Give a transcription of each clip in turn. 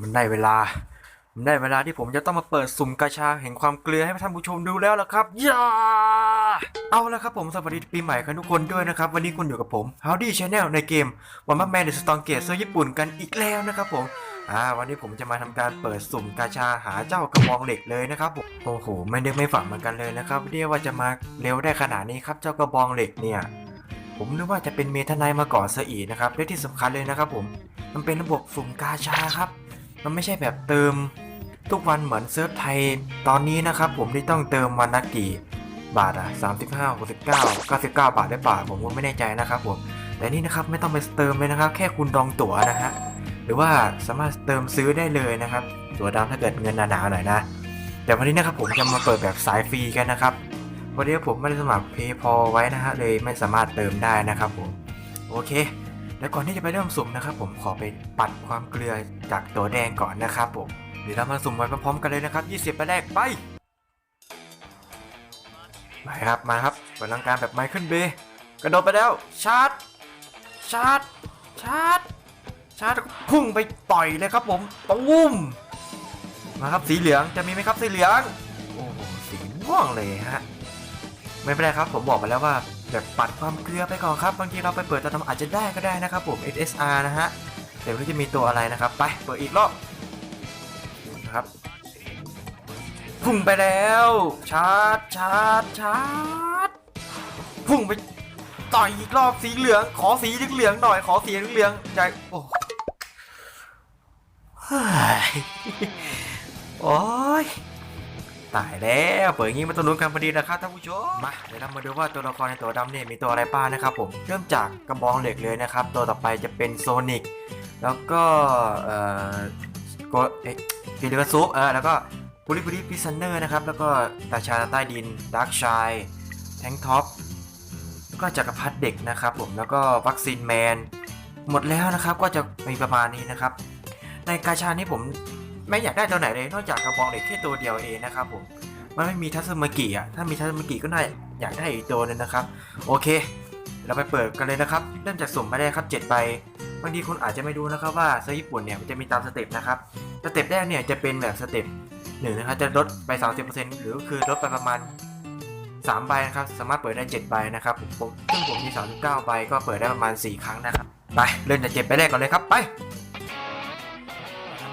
มันได้เวลา มันได้เวลาที่ผมจะต้องมาเปิดสุ่มกาชาแห่งความเกลือให้ท่านผู้ชมดูแล้วล่ะครับย่าเอาละครับผมสวัสดีปีใหม่กันทุกคนด้วยนะครับ วันนี้คุณอยู่กับผม Howdy Channel ในเกมวันมาแมนเดอะสตองเกตเซอร์ญี่ปุ่นกันอีกแล้วนะครับผมอ่าวันนี้ผมจะมาทำการเปิดสุ่มกาชาหาเจ้ากระบองเหล็กเลยนะครับผมโอ้โหไม่นึกไม่ฝันเหมือนกันเลยนะครับเรียกว่าจะมาเร็วได้ขนาดนี้ครับเจ้ากระบองเหล็กเนี่ยผมนึกว่าจะเป็นเมทานายมาก่อนซะอีกนะครับและที่สำคัญเลยนะครับผมมันเป็นระบบสุ่มกาชาครับ มันไม่ใช่แบบเติมทุกวันเหมือนเซิร์ฟไทยตอนนี้นะครับผมที่ต้องเติมวันละกี่บาทอะ35 69 99บาทได้ป่าผมก็ไม่แน่ใจนะครับผมแต่นี่นะครับไม่ต้องไปเติมเลยนะครับ แค่คุณดองตั๋วนะฮะหรือว่าสามารถเติมซื้อได้เลยนะครับ ตั๋วดำถ้าเกิดเงินหนาๆหน่อยนะแต่วันนี้นะครับผมจะมาเปิดแบบสายฟรีกันนะครับวันนี้ผมไม่ได้สมัคร PayPal ไว้นะฮะเลยไม่สามารถเติมได้นะครับผมโอเค แล้วก่อนที่จะไปเริ่มสุ่มนะครับผมขอไปปัดความเกลือจากตัวแดงก่อนนะครับผมเดี๋ยวเรามาสุ่มไปพร้อมๆกันเลยนะครับ 20ไปแรกไปไปครับมาครับเปิดลังการแบบไมเคิลเบย์กระโดดไปแล้วชาร์จชาร์จชาร์จชาร์จพุ่งไปต่อยเลยครับผมตุ้มมาครับสีเหลืองจะมีไหมครับสีเหลืองโอ้โหสีม่วงเลยฮะไม่เป็นไรครับผมบอกไปแล้วว่า แบบปัดความเกลือไปก่อนครับ บางทีเราไปเปิดตอนอาจจะได้ก็ได้นะครับผม SSR นะฮะเดี๋ยวเราจะมีตัวอะไรนะครับ ไปเปิดอีกรอบนะครับพุ่งไปแล้วชาร์จชาร์จชาร์จพุ่งไปต่อยอีกรอบสีเหลือง ขอสีเหลืองหน่อยขอสีเหลืองใจโอ้ยโอ้ย ตายแล้วเปิดอย่างนี้มาตัวนู้นกันพอดีนะครับท่านผู้ชมมาเดี๋ยวเรามาดูว่าตัวละครในตัวดำเนี่ยมีตัวอะไรบ้างนะครับผมเริ่มจากกระบองเหล็กเลยนะครับ ตัวต่อไปจะเป็นโซนิกแล้วก็เอ่อโกเอ๊ะฟิลิปซุปเออแล้วก็กุลิกุลิพิซันเนอร์นะครับแล้วก็ตาชาใต้ดินดาร์กชายแทงท็อปก็จักรพรรดิเด็กนะครับผมแล้วก็วัคซีนแมนหมดแล้วนะครับก็จะมีประมาณนี้นะครับ ในกาชานี้ผม ไม่อยากได้ตัวไหนเลยนอกจากกระบองเหล็กแค่ตัวเดียวเองนะครับผมมันไม่มีทัศมกิอะถ้ามีทัศมกิก็น่าอยากได้อีกตัวนึงนะครับ โอเค เราไปเปิดกันเลยนะครับ เริ่มจากสุ่มไปได้ครับ7ใบบางทีคุณอาจจะไม่รู้นะครับว่าเซอร์ญี่ปุ่นเนี่ยมันจะมีตามสเต็ปนะครับสเต็ปแรกเนี่ยจะเป็นแบบสเต็ปหนึ่งนะครับจะลดไป 30%หรือคือลดไปประมาณ3ใบนะครับสามารถเปิดได้7ใบนะครับผมซึ่งผมมี 39ใบก็เปิดได้ประมาณ 4 ครั้งนะครับไปเริ่มจาก7ใบแรกก่อนเลยครับไป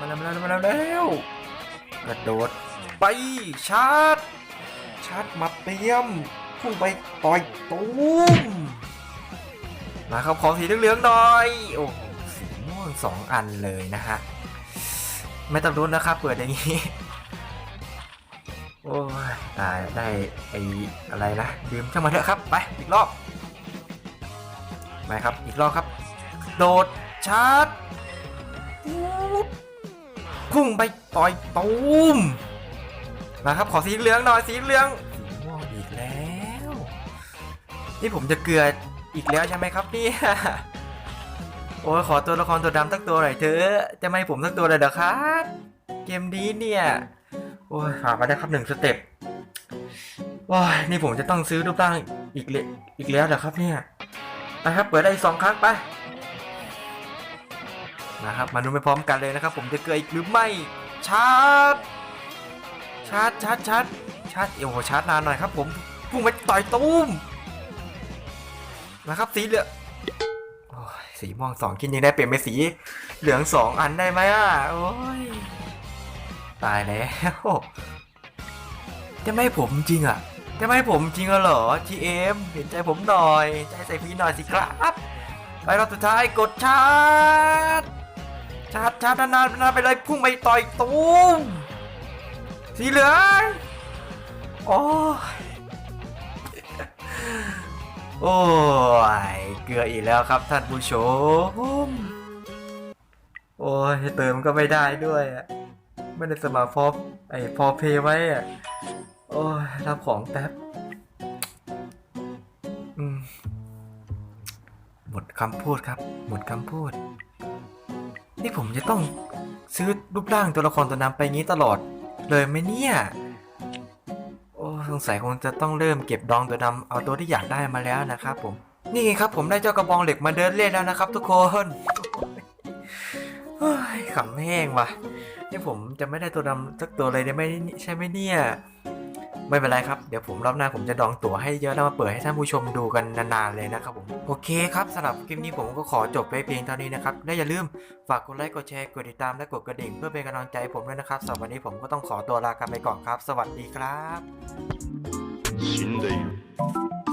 มาแล้วมาแล้วมาแล้วแล้วกระโดดไปชาร์จ ชาร์จมาเตรียมพุ่งไปต่อยตูมมาครับขอสีเหลืองๆหน่อยโอ้โหสีม่วงสองอันเลยนะฮะไม่ต้องรุ้นนะครับเปิดอย่างนี้โอ้ยตายได้ไออะไรนะดื่มช่างมาเถอะครับไปอีกรอบไปครับอีกรอบครับ โดดชาร์จ พุ่งไปต่อยตูมนะครับขอสีเหลืองหน่อยสีเหลืองสีม่วงอีกแล้วนี่ผมจะเกลืออีกแล้วใช่ไหมครับเนี่ยโอ้ยขอตัวละครตัวดำสักตัวหน่อยเถอะจะไม่ให้ผมสักตัวเลยเหรอครับ เกมนี้เนี่ยโอ้ยผ่านมาได้ครับหนึ่งสเต็ปว้ายนี่ผมจะต้องซื้อรูปร่างอีกเลอีกแล้วเหรอครับเนี่ยไปครับเปิดได้สองครั้งไป นะครับมาดูไปพร้อมกันเลยนะครับ ผมจะเกลืออีกหรือไม่ชาร์จชาร์จชาร์จชาร์จชาร์จโอ้โหชาร์จนานหน่อยครับ ผมพุ่งไปต่อยตุ้มนะครับสีเหลืองสีม่วงสองกินยังได้เปลี่ยนเป็นสีเหลืองสองอันได้ไหมอะโอ้ยตายแล้วจะไม่ผมจริงอะจะไม่ผมจริงเหรอ GM เห็นใจผมหน่อย ใจใส่พี่หน่อยสิครับ ไปรอบสุดท้ายกดชาร์จ ชาร์จชาร์จนานๆนานไปเลยพุ่งไปต่อยตูมสีเหลืองโอ้ยโอ้ยเกลืออีกแล้วครับท่านผู้ชม โอ้ยเติมก็ไม่ได้ด้วยอะไม่ได้สมัครพอไอพอเพย์ไว้อะโอ้ยรับของแป๊บหมดคำพูดครับ หมดคำพูด นี่ผมจะต้องซื้อรูปร่างตัวละครตัวนั้นไปงี้ตลอด เลยไหมเนี่ย โอ้สงสัยคงจะต้องเริ่มเก็บดองตัวดำเอาตัวที่อยากได้มาแล้วนะครับผม นี่ไงครับผมได้เจ้ากระบองเหล็กมาเดินเล่นแล้วนะครับ ทุกคนเฮ้ยขำแห้งว่ะนี่ผมจะไม่ได้ตัวดำสักตัวเลยได้ไหมใช่ไหมเนี่ย ไม่เป็นไรครับ เดี๋ยวผมรอบหน้าผมจะดองตั๋วให้เยอะแล้วมาเปิดให้ท่านผู้ชมดูกันนานๆเลยนะครับผมโอเคครับสำหรับคลิปนี้ผมก็ขอจบไปเพียงเท่านี้นะครับและอย่าลืมฝากกดไลค์กดแชร์กดติดตามและกดกระดิ่งเพื่อเป็นกำลังใจผมด้วยนะครับสำหรับวันนี้ผมก็ต้องขอตัวลากันไปก่อนครับ สวัสดีครับ死んでいる